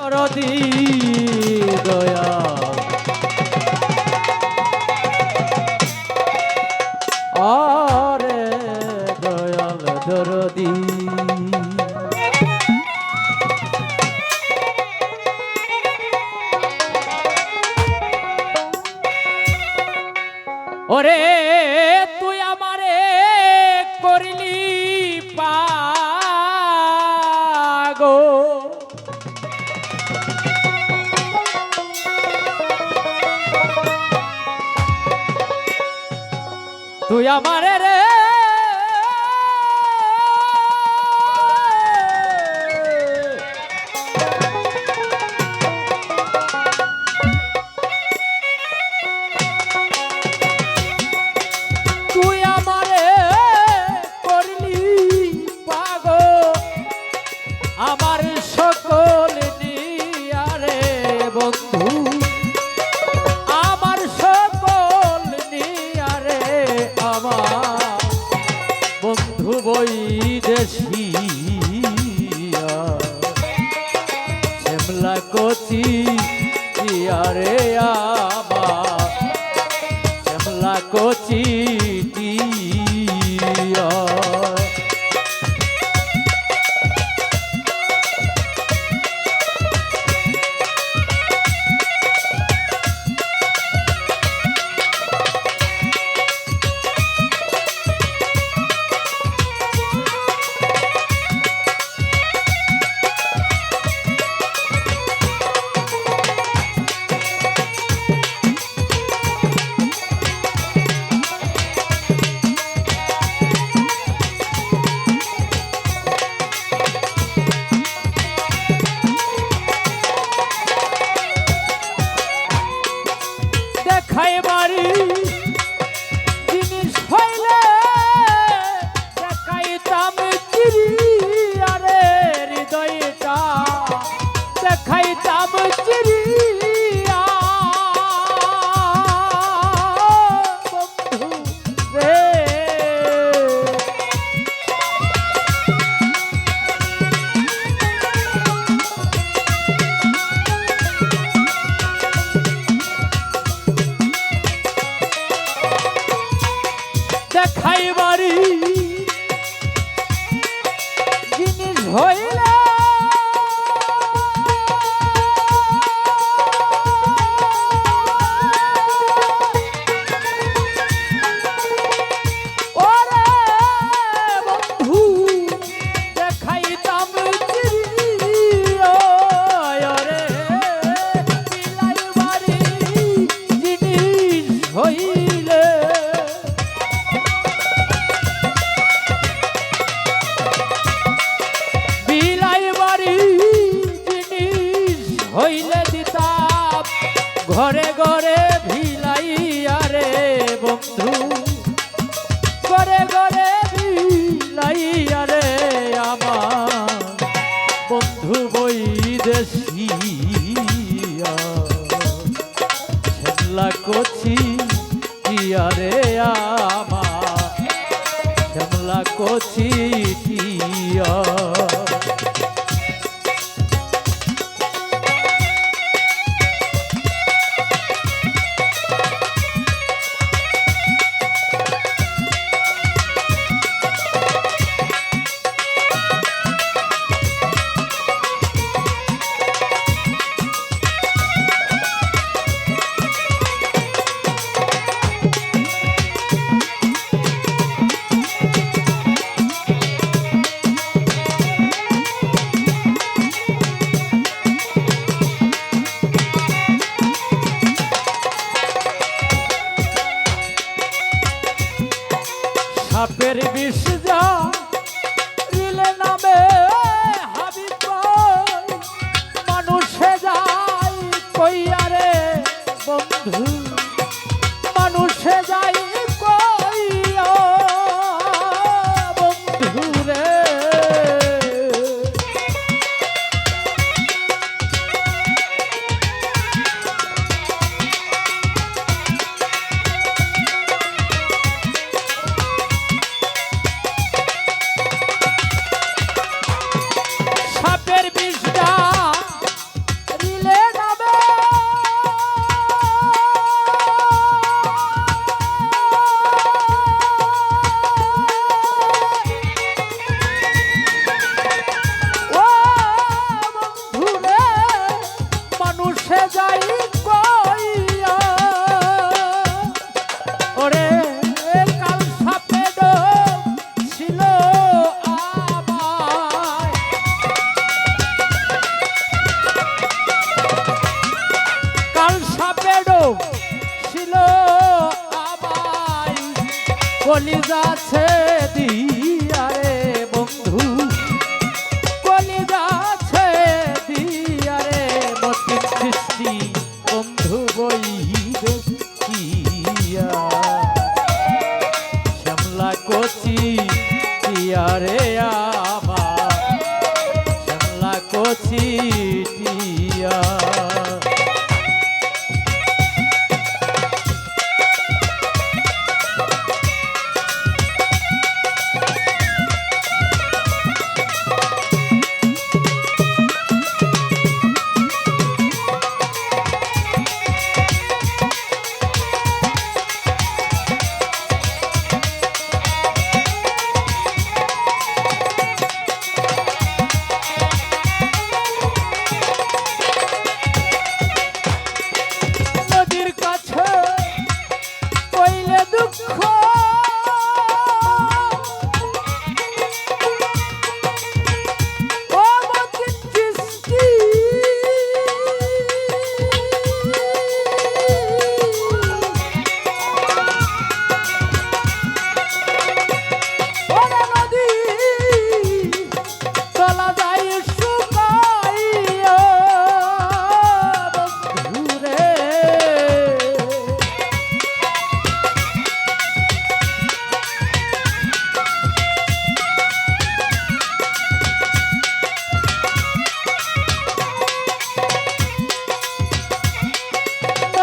দরদি দয়া। আরে দয়াল দরদি। ওরে তুই আমারে রে বন্ধু দেশিয়া শ্যামলা কচি ইয়ারে আমার দেখাই দেখাই বাড়ি জিনিস হইলে ঘরে ঘরে ভিলাই আরে বন্ধু। ঘরে ঘরে ভিলাই আরে আমার বন্ধু বই দেশিয়া কচি আরে আমার। শ্যামলা কচি সাপের বিষ যা কইরে কিয়া শ্যামলা কচি কিয়া রে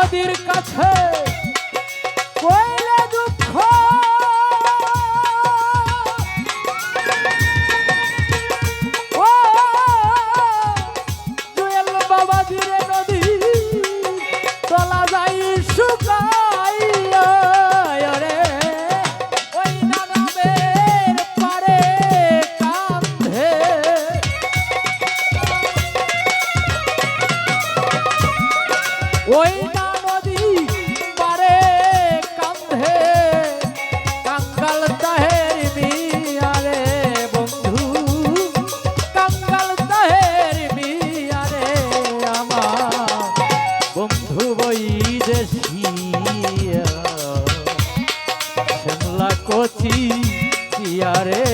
নদীর কাছে কইলে দুঃখ। বাবা দিরে নদী চলা যাই শুকাইয়া শ্যামলা কচি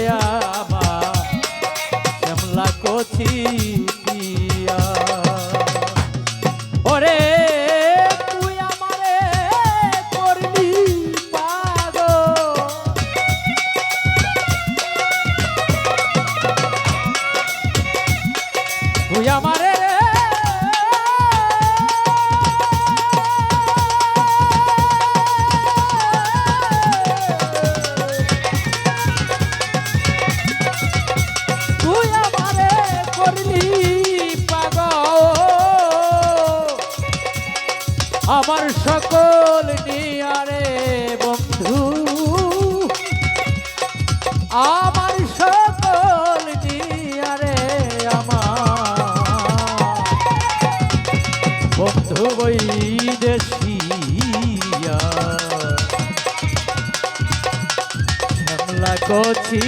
করলি পাগল? আমার সকল নিয়ারে বন্ধু আমার সকল নিয়ারে আমার। বন্ধু বই দেশিয়া কচি